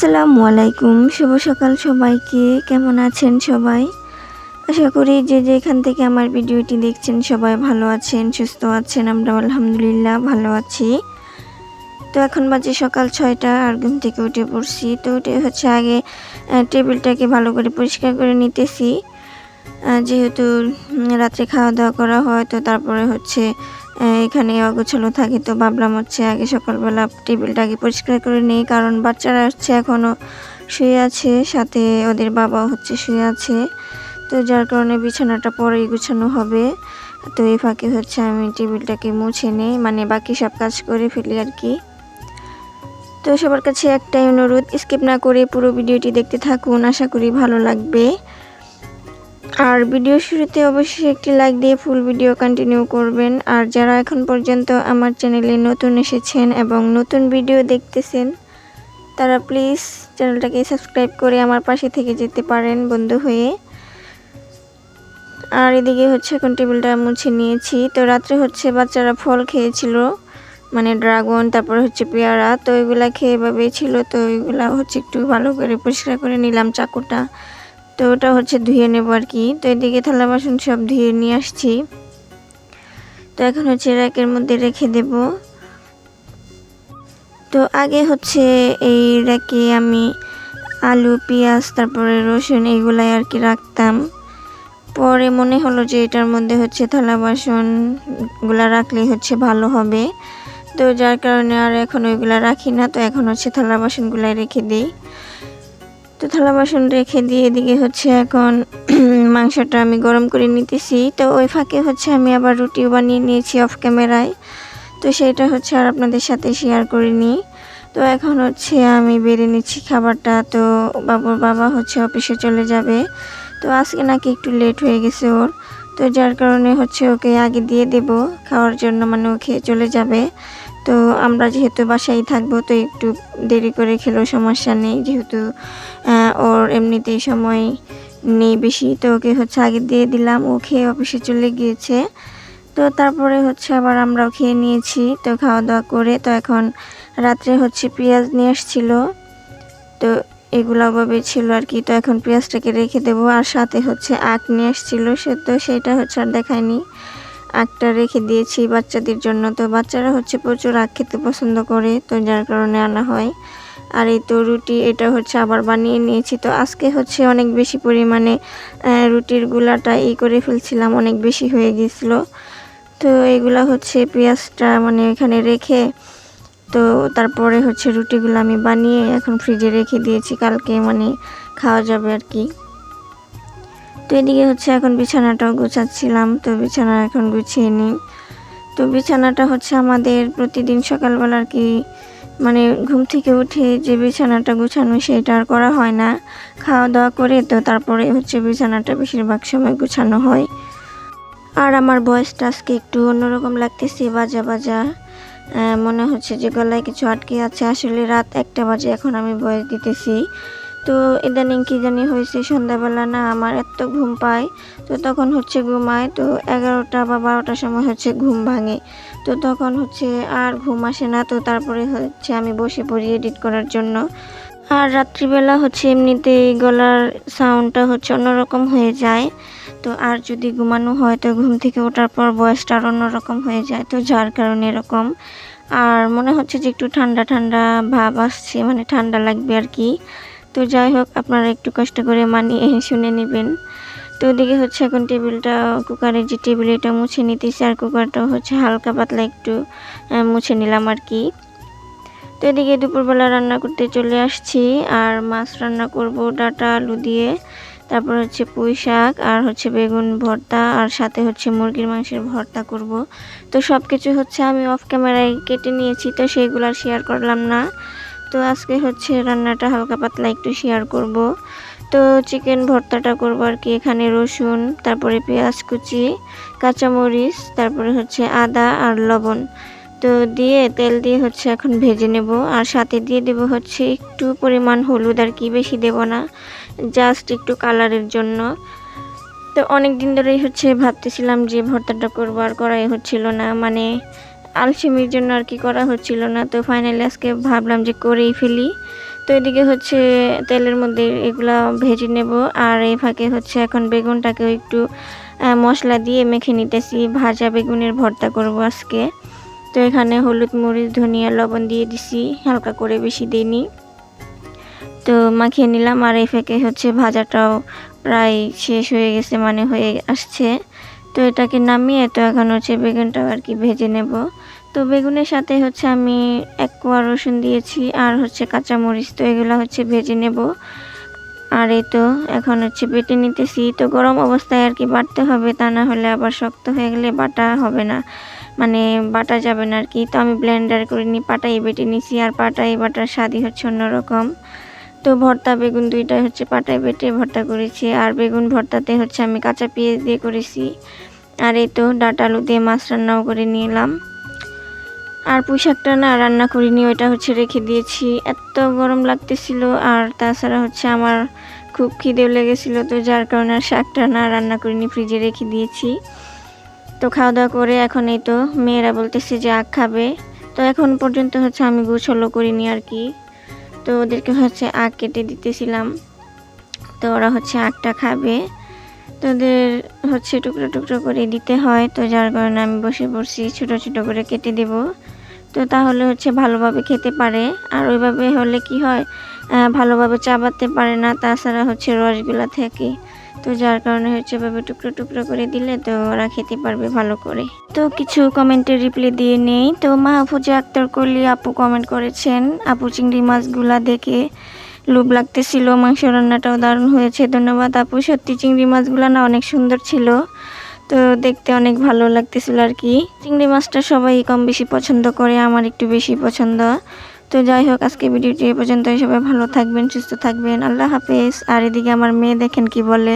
আসসালামু আলাইকুম, শুভ সকাল সবাইকে। কেমন আছেন সবাই? আশা করি যে যে এখান থেকে আমার ভিডিওটি দেখছেন সবাই ভালো আছেন, সুস্থ আছেন আমরা আলহামদুলিল্লাহ ভালো আছি। তো এখন বাজে সকাল ছয়টা, আর ঘুম থেকে উঠে পড়ছি। তো উঠে হচ্ছে আগে টেবিলটাকে ভালো করে পরিষ্কার করে নিতেছি। যেহেতু রাত্রে খাওয়া দাওয়া করা হয়, তো তারপরে হচ্ছে এখানে অগোছালো থাকে, তো ভাবলাম হচ্ছে আগে সকালবেলা টেবিলটা আগে পরিষ্কার করে নিই, কারণ বাচ্চারা হচ্ছে এখনও শুয়ে আছে, সাথে ওদের বাবা হচ্ছে শুয়ে আছে। তো যার কারণে বিছানাটা পরেই গুছানো হবে। তো এই ফাঁকে হচ্ছে আমি টেবিলটাকে মুছে নিই মানে বাকি সব কাজ করে ফেলি আর কি। তো সবার কাছে একটাই অনুরোধ, স্কিপ না করে পুরো ভিডিওটি দেখতে থাকুন, আশা করি ভালো লাগবে। আর ভিডিও শুরুতে অবশ্যই একটি লাইক দিয়ে ফুল ভিডিও কন্টিনিউ করবেন। আর যারা এখন পর্যন্ত আমার চ্যানেলে নতুন এসেছেন এবং নতুন ভিডিও দেখতেছেন, তারা প্লিজ চ্যানেলটাকে সাবস্ক্রাইব করে আমার পাশে থেকে যেতে পারেন বন্ধু হয়ে। আর এদিকে হচ্ছে এখন টেবিলটা মুছে নিয়েছি। তো রাত্রে হচ্ছে বাচ্চারা ফল খেয়েছিল মানে ড্রাগন তারপর হচ্ছে পেয়ারা, তো এগুলা খেয়ে এভাবে ছিল। তো এগুলা হচ্ছে একটু ভালো করে পরিষ্কার করে নিলাম চাকুটা। তো ওটা হচ্ছে ধুয়ে নেব আর কি। তো এদিকে থালা বাসন সব ধুয়ে নিয়ে আসছি। তো এখন হচ্ছে র্যাকের মধ্যে রেখে দেব। তো আগে হচ্ছে এই র্যাকে আমি আলু, পেঁয়াজ, তারপরে রসুন এইগুলাই আর কি রাখতাম। পরে মনে হলো যে এটার মধ্যে হচ্ছে থালা বাসনগুলা রাখলেই হচ্ছে ভালো হবে। তো যার কারণে আর এখন ওইগুলো রাখি না, তো এখন হচ্ছে থালা বাসনগুলাই রেখে দিই। তো থালা বাসন রেখে দিয়ে এদিকে হচ্ছে এখন মাংসটা আমি গরম করে নিতেছি। তো ওই ফাঁকে হচ্ছে আমি আবার রুটিও বানিয়ে নিয়েছি অফ ক্যামেরায় তো সেটা হচ্ছে আর আপনাদের সাথে শেয়ার করিনি। তো এখন হচ্ছে আমি বেড়ে নিচ্ছি খাবারটা। তো বাবুর বাবা হচ্ছে অফিসে চলে যাবে। তো আজকে নাকি একটু লেট হয়ে গেছে ওর। তো যার কারণে হচ্ছে ওকে আগে দিয়ে দেব। খাওয়ার জন্য মানে ও খেয়ে চলে যাবে। তো আমরা যেহেতু বাসায় থাকব, তো একটু দেরি করে খেলেও সমস্যা নেই। যেহেতু ওর এমনিতেই সময় নেই বেশি, তো ওকে হচ্ছে আগে দিয়ে দিলাম। ও খেয়ে অফিসে চলে গিয়েছে। তো তারপরে হচ্ছে আবার আমরাও খেয়ে নিয়েছি, তো খাওয়া দাওয়া করে তো এখন রাত্রে হচ্ছে পেঁয়াজ নিয়ে আসছিল। তো এগুলো অভাবে ছিল আর কি, তো এখন পেঁয়াজটাকে রেখে দেবো। আর সাথে হচ্ছে আখ নিয়ে আসছিল সে তো সেটা হচ্ছে আর দেখায়নি। আখটা রেখে দিয়েছি বাচ্চাদের জন্য। তো বাচ্চারা হচ্ছে প্রচুর আখ খেতে পছন্দ করে, তো যার কারণে আনা হয়। আর এই তো রুটি, এটা হচ্ছে আবার বানিয়ে নিয়েছি। তো আজকে হচ্ছে অনেক বেশি পরিমাণে রুটির গুলাটা ই করে ফেলছিলাম, অনেক বেশি হয়ে গেছিল। তো এগুলা হচ্ছে পেঁয়াজটা মানে এখানে রেখে, তো তারপরে হচ্ছে রুটিগুলো আমি বানিয়ে এখন ফ্রিজে রেখে দিয়েছি। কালকে মানে খাওয়া যাবে আর কি। তো এদিকে হচ্ছে এখন বিছানাটাও গুছাচ্ছিলাম, তো বিছানা এখন গুছিয়ে নিই। তো বিছানাটা হচ্ছে আমাদের প্রতিদিন সকালবেলা আর কি মানে ঘুম থেকে উঠে যে বিছানাটা গুছানো সেটা আর করা হয় না। খাওয়া দাওয়া করে তো তারপরে হচ্ছে বিছানাটা বেশিরভাগ সময় গুছানো হয়। আর আমার বয়সটা আজকে একটু অন্যরকম লাগতেছে, বাজা বাজা। মনে হচ্ছে যে গলায় কিছু আটকে আছে। আসলে রাত একটা বাজে, এখন আমি বয়স দিতেছি। তো ইদানিং কি জানি হয়েছে, সন্ধ্যাবেলা না আমার এত ঘুম পায়, তো তখন হচ্ছে ঘুমায়, তো এগারোটা বা বারোটার সময় হচ্ছে ঘুম ভাঙে। তো তখন হচ্ছে আর ঘুম আসে না, তো তারপরে হচ্ছে আমি বসে পড়ি এডিট করার জন্য। আর রাত্রিবেলা হচ্ছে এমনিতেই গলার সাউন্ডটা হচ্ছে অন্যরকম হয়ে যায়, তো আর যদি ঘুমানো হয় তো ঘুম থেকে ওঠার পর বয়সটা আর অন্যরকম হয়ে যায়, তো যার কারণে এরকম। আর মনে হচ্ছে যে একটু ঠান্ডা ঠান্ডা ভাব আসছে মানে ঠান্ডা লাগবে আর কি। তো যাই হোক, আপনারা একটু কষ্ট করে মানিয়ে শুনে নেবেন। তো ওদিকে হচ্ছে এখন টেবিলটা কুকারের যে টেবিল এটা মুছে নিতেছি, আর কুকারটা হচ্ছে হালকা পাতলা একটু মুছে নিলাম আর কি। তো এদিকে দুপুরবেলা রান্না করতে চলে আসছি, আর মাছ রান্না করব, ডাটা, আলু দিয়ে। তারপর হচ্ছে পুঁই শাক, আর হচ্ছে বেগুন ভর্তা, আর সাথে হচ্ছে মুরগির মাংসের ভর্তা করব। তো সব কিছু হচ্ছে আমি অফ ক্যামেরায় কেটে নিয়েছি, তো সেইগুলো আর শেয়ার করলাম না। তো আজকে হচ্ছে রান্নাটা হালকা পাতলা একটু শেয়ার করব। তো চিকেন ভর্তাটা করব আর কি, এখানে রসুন, তারপরে পেঁয়াজ কুচি, কাঁচামরিচ, তারপরে হচ্ছে আদা আর লবণ। তো দিয়ে তেল দিয়ে হচ্ছে এখন ভেজে নেব। আর সাথে দিয়ে দেব হচ্ছে একটু পরিমাণ হলুদ আর কি, বেশি দেব না। জাস্ট একটু কালারের জন্য। তো অনেক দিন ধরেই হচ্ছে ভাবতেছিলাম যে ভর্তাটা করব আর করাই হচ্ছিল না। মানে আলসেমির জন্য আর কি করা হচ্ছিল না। তো ফাইনালি আজকে ভাবলাম যে করেই ফেলি। তো এদিকে হচ্ছে তেলের মধ্যে এগুলা ভেজে নেব। আর এই ফাঁকে হচ্ছে এখন বেগুনটাকেও একটু মশলা দিয়ে মেখে নিতেছি। ভাজা বেগুনের ভর্তা করব আজকে। তো এখানে হলুদ, মরিচ, ধনিয়া, লবণ দিয়ে দিছি। হালকা করে বেশি দিইনি। তো মাখিয়ে নিলাম। আর এই ফাঁকে হচ্ছে ভাজাটাও প্রায় শেষ হয়ে গেছে মানে হয়ে আসছে। তো এটাকে নামিয়ে তো এখন হচ্ছে বেগুনটাও আর কি ভেজে নেব। তো বেগুনের সাথে হচ্ছে আমি এক কোয়া রসুন দিয়েছি আর হচ্ছে কাঁচামরিচ, তো এগুলো হচ্ছে ভেজে নেব। আর এই তো এখন হচ্ছে বেটে নিতেছি। তো গরম অবস্থায় আর কি বাটতে হবে, তা না হলে আবার শক্ত হয়ে গেলে বাটা হবে না। মানে বাটা যাবে না আর কি। তো আমি ব্লেন্ডার করে নিই পাটাই বেটে নিছি আর পাটাই বাটার স্বাদই হচ্ছে অন্যরকম। তো ভর্তা, বেগুন দুইটাই হচ্ছে পাটায় বেটে ভর্তা করেছি। আর বেগুন ভর্তাতে হচ্ছে আমি কাঁচা পেঁয়াজ দিয়ে করেছি। আর এই তো ডাটা আলু দিয়ে মাছ রান্নাও করে নিলাম। আর পুঁইশাকটা না রান্না করিনি, ওইটা হচ্ছে রেখে দিয়েছি। এত গরম লাগতেছিল, আর তাছাড়া হচ্ছে আমার খুব খিদেও লেগেছিল, তো যার কারণে আর শাকটা না রান্না করিনি, ফ্রিজে রেখে দিয়েছি। তো খাওয়া দাওয়া করে এখন এই তো মেয়েরা বলতেছে যে আখ খাবে। তো এখন পর্যন্ত হচ্ছে আমি গোছলও করিনি আর কি। তো ওদেরকে হচ্ছে আখ কেটে দিতেছিলাম। তো ওরা হচ্ছে আখটা খাবে। তো ওদের হচ্ছে টুকরো টুকরো করে দিতে হয়। তো যার কারণে আমি বসে পড়ছি, ছোট ছোট করে কেটে দেব। তো তাহলে হচ্ছে ভালোভাবে খেতে পারে। আর ওইভাবে হলে কি হয় ভালোভাবে চাবাতে পারে না, তাছাড়া হচ্ছে রসগুলা থাকে। তো যার কারণে হচ্ছে এভাবে টুকরো টুকরো করে দিলে তো ওরা খেতে পারবে ভালো করে। তো কিছু কমেন্টের রিপ্লাই দিয়ে নেই। তো মাহফুজা আক্তার কলি আপু কমেন্ট করেছেন, আপু চিংড়ি মাছগুলা দেখে লোভ লাগতেছিল, মাংস রান্নাটাও দারুণ হয়েছে, ধন্যবাদ আপু। সত্যি চিংড়ি মাছগুলো না অনেক সুন্দর ছিল। তো দেখতে অনেক ভালো লাগতেছিল আর কি। চিংড়ি মাছটা সবাই কম বেশি পছন্দ করে, আমার একটু বেশি পছন্দ। তো যাই হোক, আজকে ভিডিওটি এ পর্যন্ত সবাই ভালো থাকবেন, সুস্থ থাকবেন। আল্লাহ হাফেজ। আর এদিকে আমার মেয়ে দেখেন কি বলে।